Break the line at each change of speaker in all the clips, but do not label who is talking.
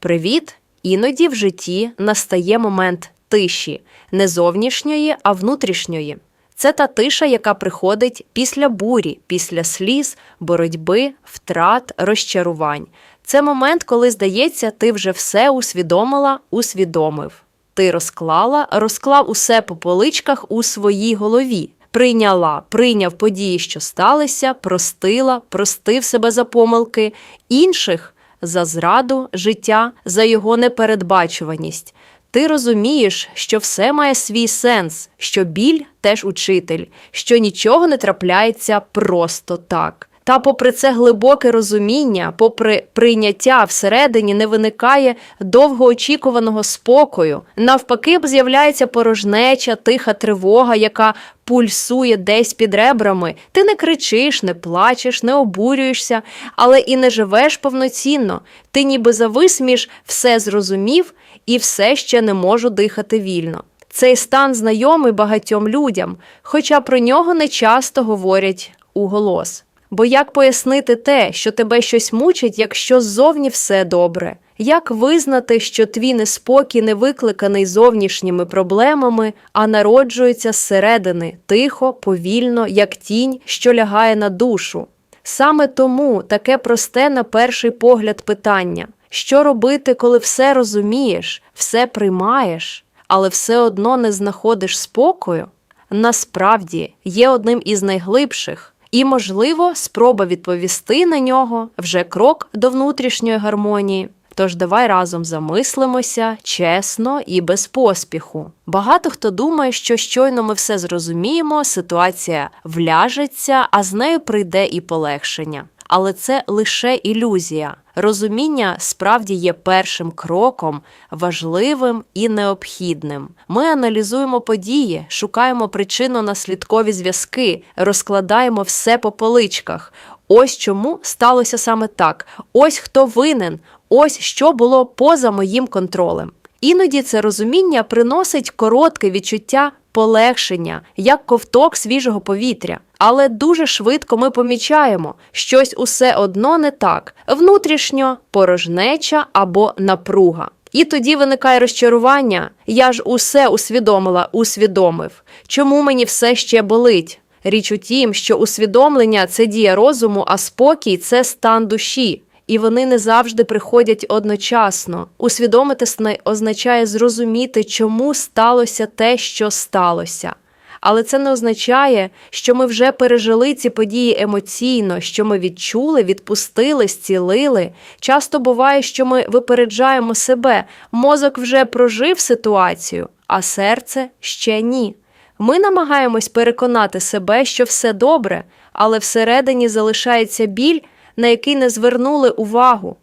Привіт! Іноді в житті настає момент тиші, не зовнішньої, а внутрішньої. Це та тиша, яка приходить після бурі, після сліз, боротьби, втрат, розчарувань. Це момент, коли здається, ти вже все усвідомила, усвідомив. Ти розклала, розклав усе по поличках у своїй голові. Прийняла, прийняв події, що сталися, простила, простив себе за помилки, інших за зраду життя, за його непередбачуваність. Ти розумієш, що все має свій сенс, що біль теж учитель, що нічого не трапляється просто так. Та, попри це глибоке розуміння, попри прийняття всередині не виникає довгоочікуваного спокою. Навпаки, з'являється порожнеча, тиха тривога, яка пульсує десь під ребрами. Ти не кричиш, не плачеш, не обурюєшся, але і не живеш повноцінно. Ти ніби завис між все зрозумів і все ще не можу дихати вільно. Цей стан знайомий багатьом людям, хоча про нього не часто говорять уголос. Бо як пояснити те, що тебе щось мучить, якщо ззовні все добре? Як визнати, що твій неспокій не викликаний зовнішніми проблемами, а народжується зсередини, тихо, повільно, як тінь, що лягає на душу? Саме тому таке просте на перший погляд питання: що робити, коли все розумієш, все приймаєш, але все одно не знаходиш спокою? Насправді є одним із найглибших. І, можливо, спроба відповісти на нього вже крок до внутрішньої гармонії. Тож давай разом замислимося чесно і без поспіху. Багато хто думає, що щойно ми все зрозуміємо, ситуація вляжеться, а з нею прийде і полегшення. Але це лише ілюзія. Розуміння справді є першим кроком, важливим і необхідним. Ми аналізуємо події, шукаємо причинно-наслідкові зв'язки, розкладаємо все по поличках. Ось чому сталося саме так. Ось хто винен, ось що було поза моїм контролем. Іноді це розуміння приносить коротке відчуття полегшення, як ковток свіжого повітря. Але дуже швидко ми помічаємо, щось усе одно не так: внутрішньо, порожнеча або напруга. І тоді виникає розчарування. Я ж усе усвідомила, усвідомив. Чому мені все ще болить? Річ у тім, що усвідомлення це дія розуму, а спокій це стан душі. І вони не завжди приходять одночасно. Усвідомити означає зрозуміти, чому сталося те, що сталося. Але це не означає, що ми вже пережили ці події емоційно, що ми відчули, відпустили, зцілили. Часто буває, що ми випереджаємо себе, мозок вже прожив ситуацію, а серце ще ні. Ми намагаємось переконати себе, що все добре, але всередині залишається біль, на який не звернули увагу.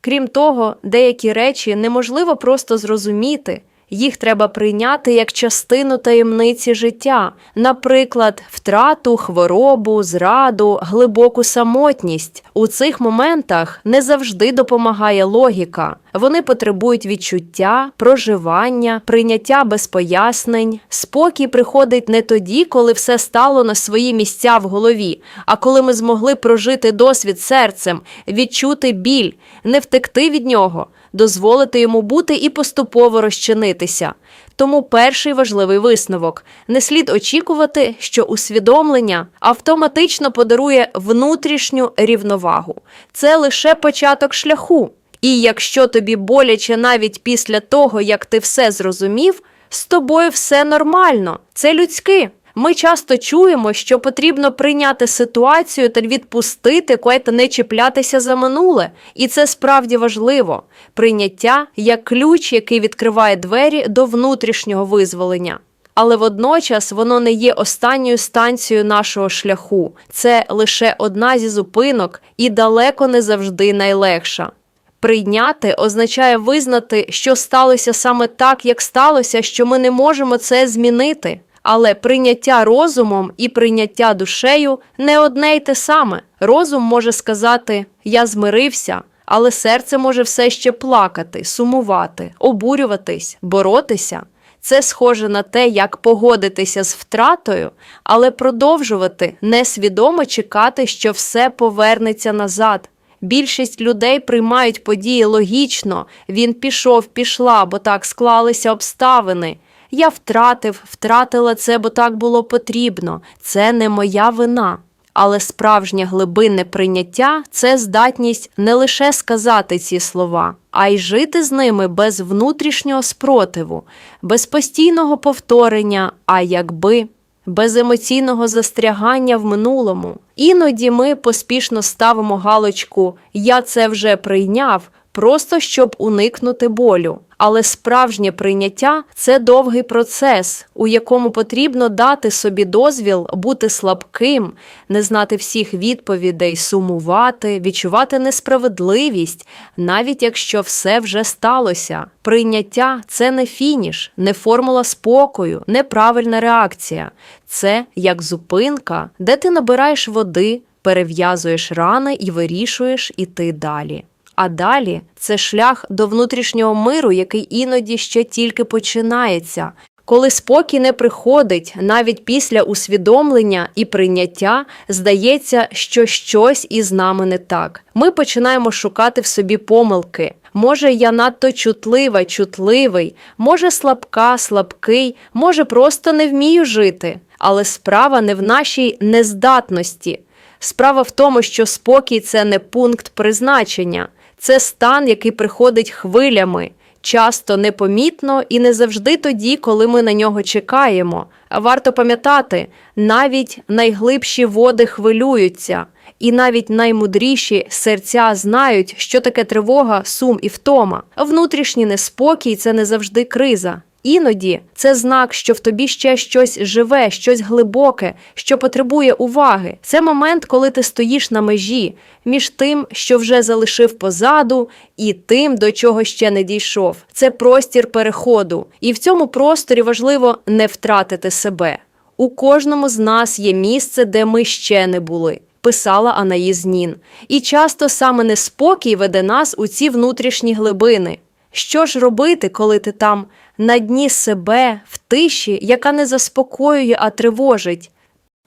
Крім того, деякі речі неможливо просто зрозуміти. Їх треба прийняти як частину таємниці життя, наприклад, втрату, хворобу, зраду, глибоку самотність. У цих моментах не завжди допомагає логіка. Вони потребують відчуття, проживання, прийняття без пояснень. Спокій приходить не тоді, коли все стало на свої місця в голові, а коли ми змогли прожити досвід серцем, відчути біль, не втекти від нього дозволити йому бути і поступово розчинитися. Тому перший важливий висновок не слід очікувати, що усвідомлення автоматично подарує внутрішню рівновагу. Це лише початок шляху. І якщо тобі боляче навіть після того, як ти все зрозумів, з тобою все нормально, це людське. Ми часто чуємо, що потрібно прийняти ситуацію та відпустити та не чіплятися за минуле, і це справді важливо. Прийняття як ключ, який відкриває двері до внутрішнього визволення. Але водночас воно не є останньою станцією нашого шляху, це лише одна зі зупинок і далеко не завжди найлегша. Прийняти означає визнати, що сталося саме так, як сталося, що ми не можемо це змінити. Але прийняття розумом і прийняття душею не одне й те саме. Розум може сказати Я змирився, але серце може все ще плакати, сумувати, обурюватись, боротися. Це схоже на те, як погодитися з втратою, але продовжувати несвідомо чекати, що все повернеться назад. Більшість людей приймають події логічно. Він пішов, пішла, бо так склалися обставини. Я втратив, втратила це, бо так було потрібно. Це не моя вина. Але справжнє глибинне прийняття це здатність не лише сказати ці слова, а й жити з ними без внутрішнього спротиву, без постійного повторення, а якби без емоційного застрягання в минулому. Іноді ми поспішно ставимо галочку Я це вже прийняв, просто щоб уникнути болю. Але справжнє прийняття це довгий процес, у якому потрібно дати собі дозвіл бути слабким, не знати всіх відповідей, сумувати, відчувати несправедливість, навіть якщо все вже сталося. Прийняття це не фініш, не формула спокою, не правильна реакція. Це як зупинка, де ти набираєш води, перев'язуєш рани і вирішуєш іти далі. А далі це шлях до внутрішнього миру, який іноді ще тільки починається. Коли спокій не приходить, навіть після усвідомлення і прийняття, здається, що щось із нами не так. Ми починаємо шукати в собі помилки. Може, я надто чутлива, чутливий, може, слабка, слабкий, може, просто не вмію жити. Але справа не в нашій нездатності. Справа в тому, що спокій це не пункт призначення. Це стан, який приходить хвилями, часто непомітно і не завжди тоді, коли ми на нього чекаємо. Варто пам'ятати, навіть найглибші води хвилюються, і навіть наймудріші серця знають, що таке тривога, сум і втома. Внутрішній неспокій це не завжди криза. Іноді це знак, що в тобі ще щось живе, щось глибоке, що потребує уваги. Це момент, коли ти стоїш на межі між тим, що вже залишив позаду, і тим, до чого ще не дійшов. Це простір переходу, і в цьому просторі важливо не втратити себе. У кожному з нас є місце, де ми ще не були. Писала Анаїз Нін. І часто саме неспокій веде нас у ці внутрішні глибини. Що ж робити, коли ти там на дні себе, в тиші, яка не заспокоює, а тривожить?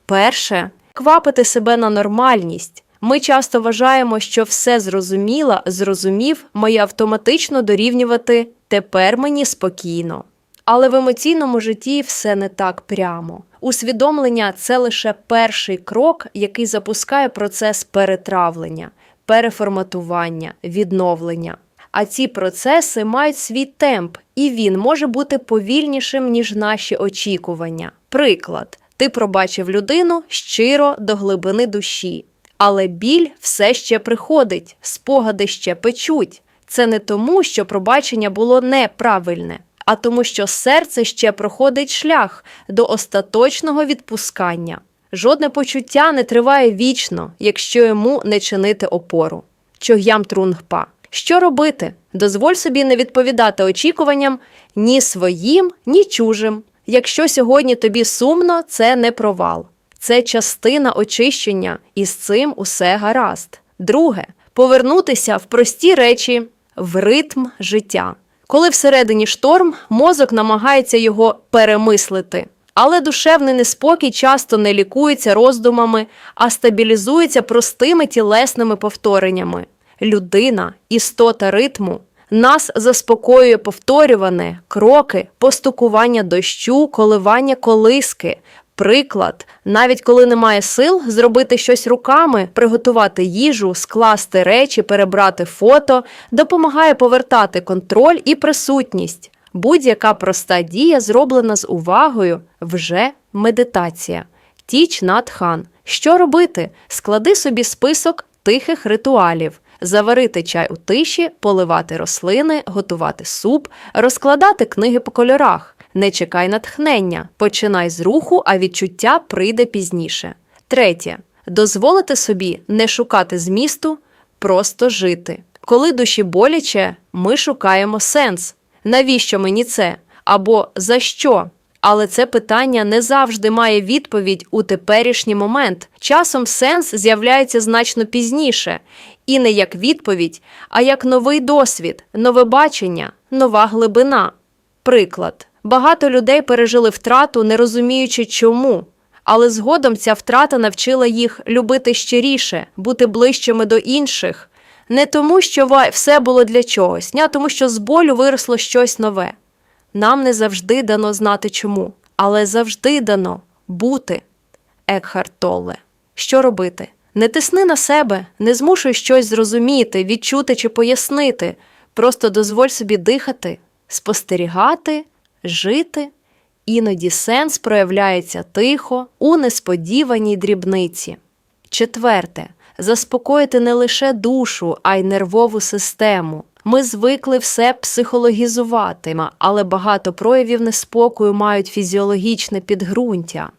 Перше квапити себе на нормальність. Ми часто вважаємо, що все зрозуміла, зрозумів, має автоматично дорівнювати тепер мені спокійно. Але в емоційному житті все не так прямо. Усвідомлення це лише перший крок, який запускає процес перетравлення, переформатування, відновлення. А ці процеси мають свій темп, і він може бути повільнішим, ніж наші очікування. Приклад, ти пробачив людину щиро до глибини душі, але біль все ще приходить, спогади ще печуть. Це не тому, що пробачення було неправильне, а тому, що серце ще проходить шлях до остаточного відпускання. Жодне почуття не триває вічно, якщо йому не чинити опору. Чог'ям Трунгпа. Що робити? Дозволь собі не відповідати очікуванням ні своїм, ні чужим. Якщо сьогодні тобі сумно, це не провал, це частина очищення, і з цим усе гаразд. Друге повернутися в прості речі, в ритм життя. Коли всередині шторм, мозок намагається його перемислити. Але душевний неспокій часто не лікується роздумами, а стабілізується простими тілесними повтореннями. Людина, істота ритму, нас заспокоює повторюване кроки, постукування дощу, коливання колиски. Приклад, навіть коли немає сил зробити щось руками, приготувати їжу, скласти речі, перебрати фото, допомагає повертати контроль і присутність. Будь-яка проста дія, зроблена з увагою, вже медитація. Тіч Нат Хан. Що робити? Склади собі список тихих ритуалів. Заварити чай у тиші, поливати рослини, готувати суп, розкладати книги по кольорах. Не чекай натхнення, починай з руху, а відчуття прийде пізніше. Третє. Дозволити собі не шукати змісту, просто жити. Коли душі боляче, ми шукаємо сенс. Навіщо мені це? Або за що? Але це питання не завжди має відповідь у теперішній момент. Часом сенс з'являється значно пізніше, і не як відповідь, а як новий досвід, нове бачення, нова глибина. Приклад: багато людей пережили втрату, не розуміючи чому. Але згодом ця втрата навчила їх любити щиріше, бути ближчими до інших. Не тому, що все було для чогось, а тому, що з болю виросло щось нове. Нам не завжди дано знати чому, але завжди дано бути. Екхарт Толле. Що робити? Не тисни на себе, не змушуй щось зрозуміти, відчути чи пояснити. Просто дозволь собі дихати, спостерігати, жити. Іноді сенс проявляється тихо, у несподіваній дрібниці. Четверте заспокоїти не лише душу, а й нервову систему. Ми звикли все психологізувати, але багато проявів неспокою мають фізіологічне підґрунтя.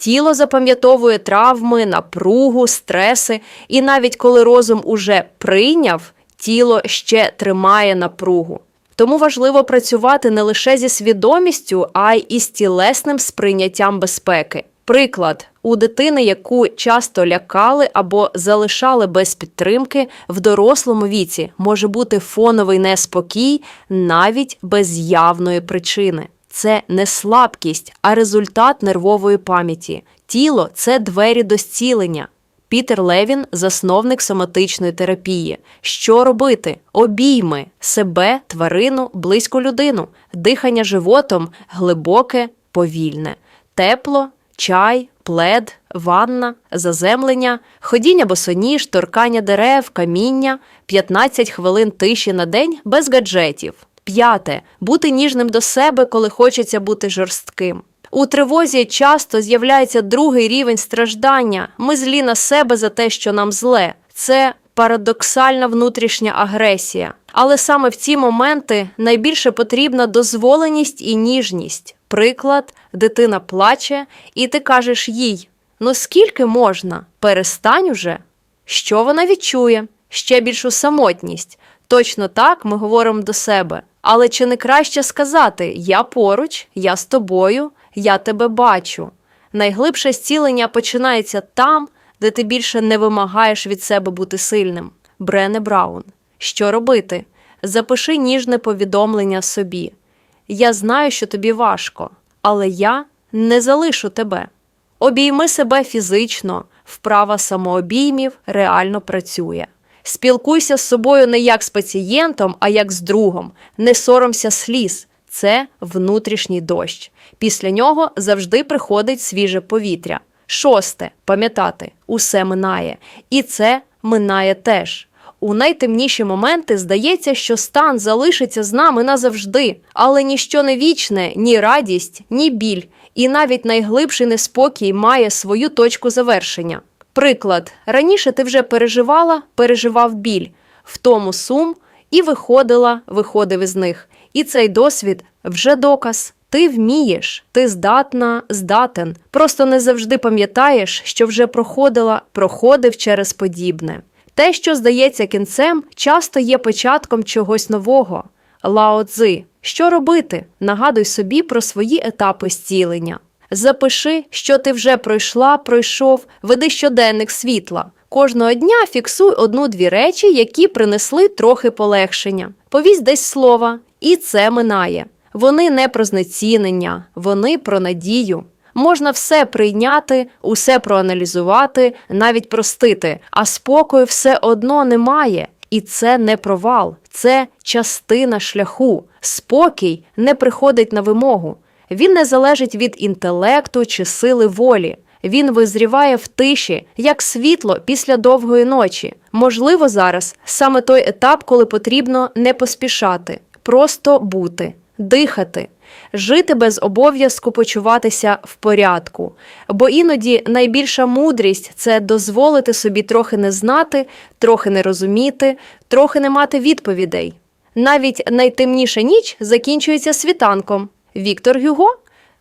Тіло запам'ятовує травми, напругу, стреси, і навіть коли розум уже прийняв, тіло ще тримає напругу. Тому важливо працювати не лише зі свідомістю, а й із тілесним сприйняттям безпеки. Приклад у дитини, яку часто лякали або залишали без підтримки, в дорослому віці може бути фоновий неспокій навіть без явної причини. Це не слабкість, а результат нервової пам'яті. Тіло це двері до зцілення. Пітер Левін, засновник соматичної терапії. Що робити? Обійми себе, тварину, близьку людину, дихання животом глибоке, повільне, тепло, чай, плед, ванна, заземлення, ходіння босоніж, торкання дерев, каміння, 15 хвилин тиші на день без гаджетів. П'яте бути ніжним до себе, коли хочеться бути жорстким. У тривозі часто з'являється другий рівень страждання. Ми злі на себе за те, що нам зле. Це парадоксальна внутрішня агресія. Але саме в ці моменти найбільше потрібна дозволеність і ніжність. Приклад, дитина плаче, і ти кажеш їй: ну скільки можна? Перестань уже. Що вона відчує? Ще більшу самотність. Точно так ми говоримо до себе. Але чи не краще сказати Я поруч, я з тобою, я тебе бачу. Найглибше зцілення починається там, де ти більше не вимагаєш від себе бути сильним. Брене Браун. Що робити? Запиши ніжне повідомлення собі. Я знаю, що тобі важко, але я не залишу тебе. Обійми себе фізично, вправа самообіймів реально працює. Спілкуйся з собою не як з пацієнтом, а як з другом. Не соромся сліз. Це внутрішній дощ. Після нього завжди приходить свіже повітря. Шосте пам'ятати, усе минає. І це минає теж. У найтемніші моменти здається, що стан залишиться з нами назавжди, але ніщо не вічне, ні радість, ні біль, і навіть найглибший неспокій має свою точку завершення. Приклад, раніше ти вже переживала, переживав біль, в тому сум і виходила, виходив із них. І цей досвід вже доказ. Ти вмієш, ти здатна, здатен. Просто не завжди пам'ятаєш, що вже проходила, проходив через подібне. Те, що здається кінцем, часто є початком чогось нового. Лао Цзи. Що робити? Нагадуй собі про свої етапи зцілення. Запиши, що ти вже пройшла, пройшов, веди щоденник світла. Кожного дня фіксуй одну-дві речі, які принесли трохи полегшення. Повісь десь слова, і це минає. Вони не про знецінення, вони про надію. Можна все прийняти, усе проаналізувати, навіть простити, а спокою все одно немає. І це не провал, це частина шляху. Спокій не приходить на вимогу. Він не залежить від інтелекту чи сили волі. Він визріває в тиші, як світло після довгої ночі. Можливо, зараз саме той етап, коли потрібно не поспішати, просто бути, дихати, жити без обов'язку почуватися в порядку. Бо іноді найбільша мудрість це дозволити собі трохи не знати, трохи не розуміти, трохи не мати відповідей. Навіть найтемніша ніч закінчується світанком. Віктор Гюго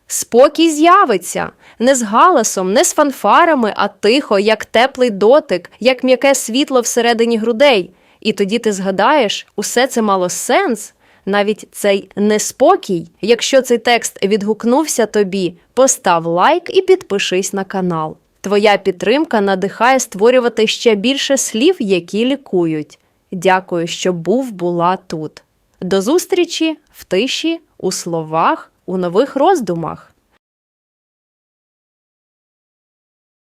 Спокій з'явиться не з галасом, не з фанфарами, а тихо, як теплий дотик, як м'яке світло всередині грудей. І тоді ти згадаєш, усе це мало сенс, навіть цей неспокій. Якщо цей текст відгукнувся тобі, постав лайк і підпишись на канал. Твоя підтримка надихає створювати ще більше слів, які лікують. Дякую, що був була тут. До зустрічі в тиші, у словах, у нових роздумах.